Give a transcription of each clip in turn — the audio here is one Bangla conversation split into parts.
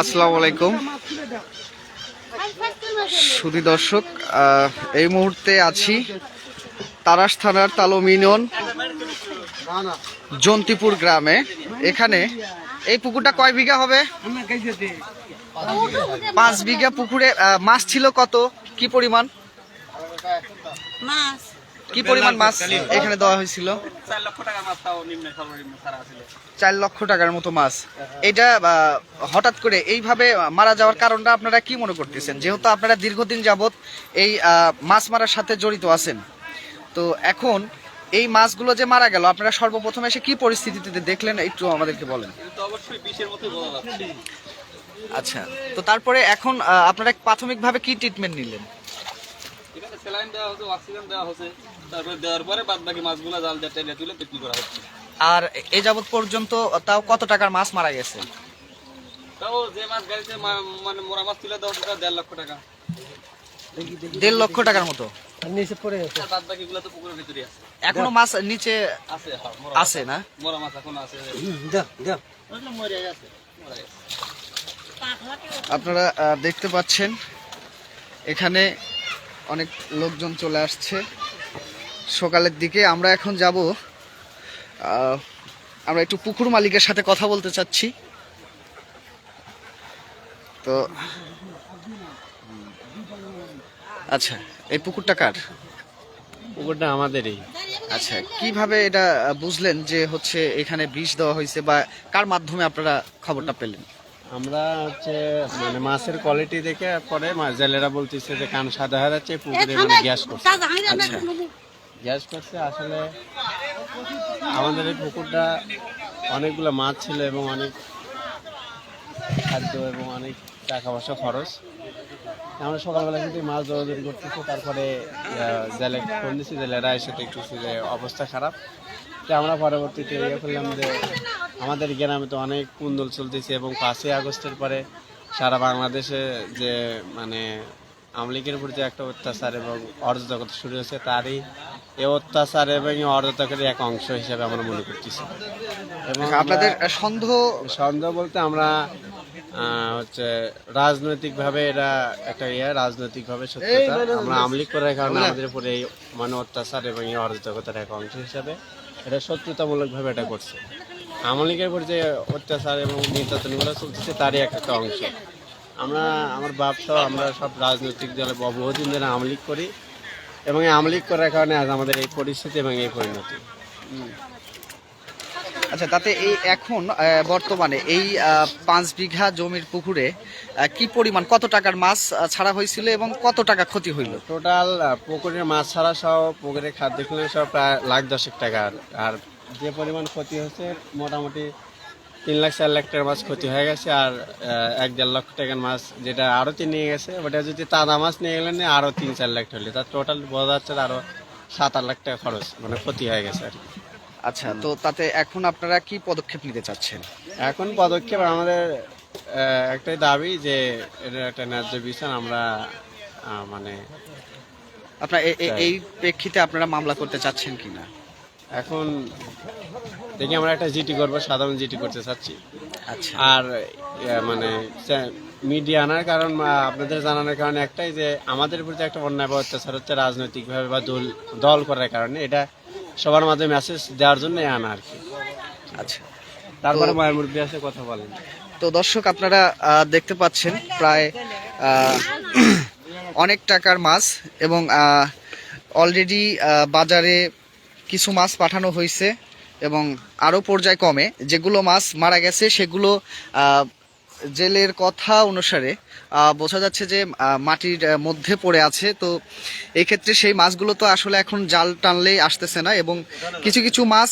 আসসালামু আলাইকুম। দর্শক এই মুহূর্তে আছি তারাস থানার তালম ইউনিয়ন জন্তিপুর গ্রামে। এখানে এই পুকুরটা কয় বিঘা হবে? পাঁচ বিঘা পুকুরে মাছ ছিল কত? কি পরিমাণ? কি পরিমাণ মাছ এখানে দেওয়া হয়েছিল? চার লক্ষ টাকার মতো মাছ। এটা হঠাৎ করে এইভাবে মারা যাওয়ার কারণটা আপনারা কি মনে করতেছেন? যেহেতু আপনারা দীর্ঘদিন যাবৎ এই মাছ মারার সাথে জড়িত আছেন। তো এখন এই মাছগুলো যে মারা গেল আপনারা সর্বপ্রথম এসে কি পরিস্থিতিতে দেখলেন? একটু আমাদেরকে বলেন। আচ্ছা। তো তারপরে এখন আপনারা প্রাথমিকভাবে কি ট্রিটমেন্ট নিলেন? স্যালাইন দেওয়া হচ্ছে অক্সিজেন দেওয়া হচ্ছে তারপরে দেওয়ার পরে বাদ বাকি মাছগুলো জাল দিয়ে টেনে তুলে বিক্রি করা হচ্ছে। আর এ যাবৎ পর্যন্ত তাও কত টাকার মাছ মারা গেছে? তাও যে মাছ গাড়িতে মানে মোরা মাছ তুলে দেওয়া হচ্ছে দেড় লক্ষ টাকা। দেড় লক্ষ টাকার মতো? বাদ তো পুকুরের ভিতরে আছে। এখনও মাছ নিচে আছে হ্যাঁ, আছে না? মোরা মাছ এখন আছে। মরে গেছে। আপনারা আহ, দেখতে পাচ্ছেন এখানে অনেক লোকজন চলে আসছে। সকালের দিকে আমরা এখন যাব আমরা একটু পুকুর মালিকের সাথে কথা বলতে চাচ্ছি। তো আচ্ছা এই পুকুরটা কার? পুকুরটা আমাদেরই। আচ্ছা কীভাবে এটা বুঝলেন যে হচ্ছে এখানে বিষ দেওয়া হয়েছে বা কার মাধ্যমে আপনারা খবরটা পেলেন? আমরা হচ্ছে মানে মাছের কোয়ালিটি দেখে পরে জেলেরা বলতেছে যে কান সাদা হয়ে যাচ্ছে পুকুরে মানে গ্যাস করছে। আচ্ছা। গ্যাস করছে আসলে আমাদের এই পুকুরটা অনেকগুলো মাছ ছিল এবং অনেক খাদ্য এবং অনেক টাকা পয়সা খরচ। আমরা সকালবেলা কিন্তু মাছ দৌড়াদৌড়ি করতেছি তারপরে জেলে ফোন দিচ্ছি জেলেরা এসে দেখতেছি যে অবস্থা খারাপ। তো আমরা পরবর্তীতে ইয়ে করলাম যে আমাদের গ্রামে তো অনেক কুন্দল চলতেছে এবং পাঁচই আগস্টের পরে সারা বাংলাদেশে যে মানে আমলিকের প্রতি একটা অত্যাচার এবং অর্ধতকতা শুরু হয়েছে তারই এই অত্যাচার এবং অর্ধতকের এক অংশ হিসেবে আমরা মনে করতেছি। এবং আপনাদের সন্দেহ সন্দেহ বলতে আমরা হচ্ছে রাজনৈতিকভাবে এটা একটা ইয়ে রাজনৈতিকভাবে সত্যতা আমরা আমলিক করার কারণে আমাদের উপরে এই মানে অত্যাচার এবং এই অরাজকতার এক অংশ হিসাবে এটা সত্যতামূলকভাবে এটা করছে। আমলিকের উপর যে অত্যাচার এবং নির্যাতনগুলো চলতেছে তারই এক একটা অংশ। আমরা আমার বাপ আমরা সব রাজনৈতিক দলে বহুদিন ধরে আমলিক করি এবং এই আমলিক করার কারণে আজ আমাদের এই পরিস্থিতি এবং এই পরিণতি। আচ্ছা তাতে এই এখন বর্তমানে এই পাঁচ বিঘা জমির পুকুরে কি পরিমাণ কত টাকার মাছ ছাড়া হয়েছিল এবং কত টাকা ক্ষতি হইল? টোটাল পুকুরের মাছ ছাড়া সহ পুকুরের খাদ্য সহ প্রায় লাখ দশেক টাকা আর যে পরিমাণ ক্ষতি হচ্ছে মোটামুটি তিন লাখ চার লাখ টাকার মাছ ক্ষতি হয়ে গেছে আর এক দেড় লক্ষ টাকার মাছ যেটা আরও আড়তে নিয়ে গেছে ওটা যদি তাজা মাছ নিয়ে গেলেন আরও তিন চার লাখ টাকা হলে। তার টোটাল বোঝা যাচ্ছে আরও সাত আট লাখ টাকা খরচ মানে ক্ষতি হয়ে গেছে আর আচ্ছা তো তাতে এখন আপনারা কি পদক্ষেপ নিতে চাচ্ছেন? এখন পদক্ষেপ আমাদের একটাই দাবি যে এটা একটা ন্যায্য বিচার আমরা মানে আপনার এই প্রেক্ষিতে আপনারা মামলা করতে চাচ্ছেন কিনা? এখন দেখি আমরা একটা জিটি করব সাধারণ জিটি করতে চাচ্ছি। আচ্ছা। আর মানে মিডিয়া আনার কারণ আপনাদের জানানোর কারণে একটাই যে আমাদের প্রতি একটা অন্যায় বা অত্যাচার হচ্ছে রাজনৈতিকভাবে বা দল দল করার কারণে এটা সবার মাঝে মেসেজ দেওয়ার জন্য আনা আর কি। আচ্ছা। তারপরে মায়ের মুরব্বী আসে কথা বলেন। তো দর্শক আপনারা দেখতে পাচ্ছেন প্রায় অনেক টাকার মাছ এবং অলরেডি বাজারে কিছু মাছ পাঠানো হয়েছে এবং আরও পর্যায় কমে। যেগুলো মাছ মারা গেছে, সেগুলো জেলের কথা অনুসারে বোঝা যাচ্ছে যে মাটির মধ্যে পড়ে আছে। তো এই ক্ষেত্রে সেই মাছগুলো তো আসলে এখন জাল টানলেই আসতেছে না এবং কিছু কিছু মাছ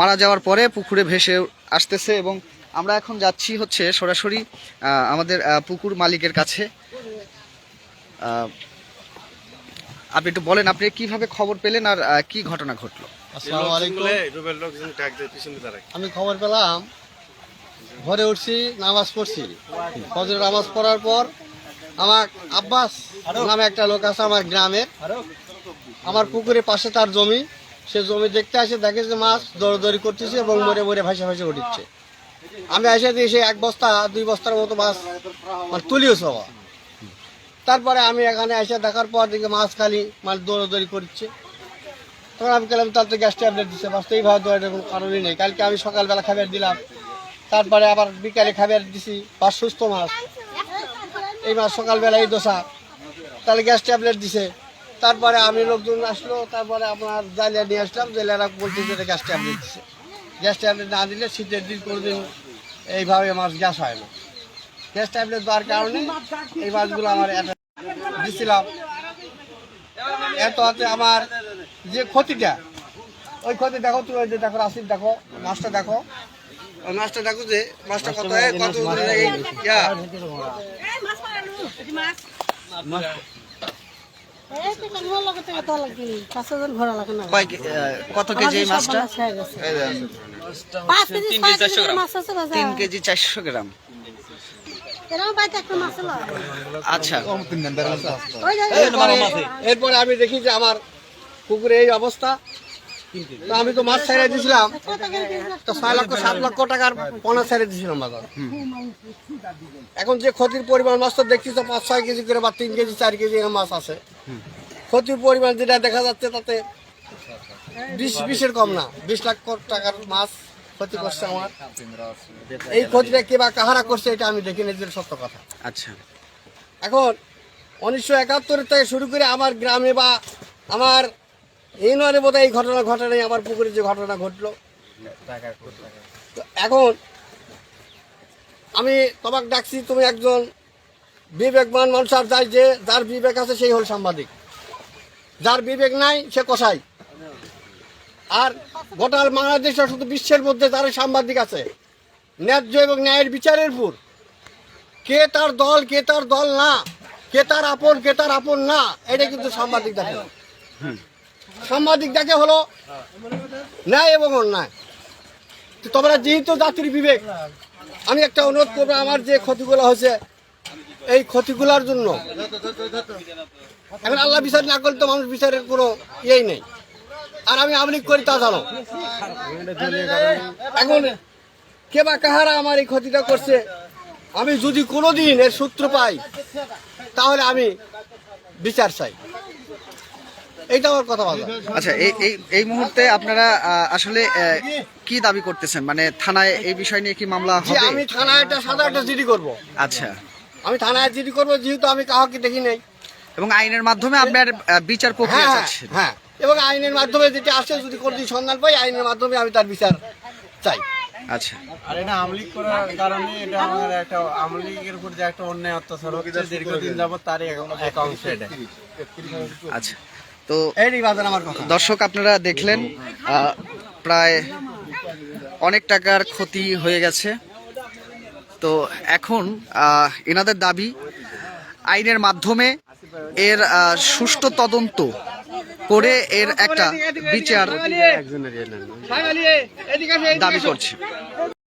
মারা যাওয়ার পরে পুকুরে ভেসে আসতেছে এবং আমরা এখন যাচ্ছি হচ্ছে সরাসরি আমাদের পুকুর মালিকের কাছে। আপনি একটু বলেন আপনি কীভাবে খবর পেলেন আর কি ঘটনা ঘটলো? আমি খবর পেলাম ঘরে উঠছি নামাজ পড়ছি। ফজরের নামাজ পড়ার পর আমার আব্বাস নামে একটা লোক আছে আমার গ্রামের। আমার পুকুরের পাশে তার জমি। সে জমি দেখতে আসে দেখে যে মাছ দৌড়দৌড়ি করতেছে এবং মরে মরে ভাসে ভাসে উঠিচ্ছে আমি এসে দিয়ে সে এক বস্তা দুই বস্তার মতো মাছ মানে তুলিয়েছে বাবা তারপরে আমি এখানে এসে দেখার পর দিকে মাছ খালি মানে দৌড়াদৌড়ি করছে। তখন আমি গেলাম, তার তো গ্যাস ট্যাবলেট দিচ্ছে তো এইভাবে দৌড়ানোর কোনো কারণই নেই। কালকে আমি সকালবেলা খাবার দিলাম, তারপরে আবার বিকালে খাবার দিছি মাছ সুস্থ মাছ। এই মাছ সকালবেলা এই দোষা তাহলে গ্যাস ট্যাবলেট দিছে। তারপরে আমি লোকজন আসলো, তারপরে আপনার জালিয়া নিয়ে আসলাম, জেলেরা বলছে যে গ্যাস ট্যাবলেট দিছে। গ্যাস ট্যাবলেট না দিলে শীতের দিন কোনো দিন এইভাবে মাছ গ্যাস হয় না। গ্যাস ট্যাবলেট দেওয়ার কারণে এই মাছগুলো আমার এটা দিছিলাম। এত হাতে আমার যে ক্ষতিটা ওই ক্ষতি দেখো তুমি ওই যে দেখো রাশিদ দেখো মাছটা দেখো। মাছটা দেখো যে মাছটা কত কত ইয়া, কেজি মাছটা? আছে। তিন কেজি চারশো গ্রাম এরকম বাড়িতে একটা মাছ ছিল আচ্ছা। এরপরে আমি দেখি যে আমার পুকুরে এই অবস্থা। আমি তো মাছ ছেড়ে দিয়েছিলাম? তো ছয় লক্ষ, সাত লক্ষ টাকার পোনা ছেড়ে দিয়েছিলাম বাজার এখন যে ক্ষতির পরিমাণ মাছ তো দেখছি তো পাঁচ, ছয় কেজি করে বা তিন কেজি, চার কেজি মাছ আছে। ক্ষতির পরিমাণ যেটা দেখা যাচ্ছে তাতে বিশ, বিশের কম না, বিশ লাখ টাকার মাছ ক্ষতি করছে আমার। এই ক্ষতিটা কে বা কাহারা করছে এটা আমি দেখি নিজের সত্য কথা। আচ্ছা। এখন উনিশশো একাত্তর থেকে শুরু করে আমার গ্রামে বা আমার এই ইউনিয়নে বোধহয় এই ঘটনা ঘটে নাই আমার পুকুরে যে ঘটনা ঘটলো। তো এখন আমি তোমাকে ডাকছি তুমি একজন বিবেকবান মানুষ আর যাই যে যার বিবেক আছে সেই হল সাংবাদিক। যার বিবেক নাই সে কষাই আর গোটাল বাংলাদেশ শুধু বিশ্বের মধ্যে যারা সাংবাদিক আছে। ন্যায্য এবং ন্যায়ের বিচারের উপর। কে তার দল, কে তার দল না, কে তার আপন, কে তার আপন না, এটা কিন্তু সাংবাদিক দেখে সাংবাদিক দেখে হলো ন্যায় এবং অন্যায়। তোমরা যেহেতু জাতির বিবেক, আমি একটা অনুরোধ করব, আমার যে ক্ষতিগুলো হয়েছে, এই ক্ষতিগুলোর জন্য। এখন আল্লাহ বিচার না করলে তো মানুষ বিচারের কোনো ইয়েই নেই। আর আমি আমলিক করি তা জানো। এখন কে বা কাহারা আমার এই ক্ষতিটা করছে? আমি যদি কোনোদিন এর সূত্র পাই তাহলে আমি বিচার চাই। এইটা আমার কথা বলা। আচ্ছা এই মুহূর্তে আপনারা আসলে কি দাবি করতেছেন? মানে থানায় এই বিষয় নিয়ে কি মামলা হবে? আমি থানায় একটা সাদা একটা জিডি করব। আচ্ছা। আমি থানায় জিডি করব যেহেতু আমি কাউকে দেখি নাই। এবং আইনের মাধ্যমে আপনার বিচার প্রক্রিয়া হ্যাঁ, হ্যাঁ। এবং আইনের মাধ্যমে যেটা আসে যদি কোনোদিন সন্ধান পাই আইনের মাধ্যমে আমি তার বিচার চাই। আচ্ছা। আর এটা আমলিক করার কারণে এটা আমাদের একটা আমলিকের উপর যে একটা অন্যায় অত্যাচার হচ্ছে দীর্ঘদিন যাবত তারই এক এটা। আচ্ছা। তো এই আমার দর্শক আপনারা দেখলেন প্রায় অনেক টাকার ক্ষতি হয়ে গেছে। তো এখন এনাদের দাবি আইনের মাধ্যমে এর সুষ্ঠু তদন্ত করে এর একটা বিচার ইয়ে দাবি করছে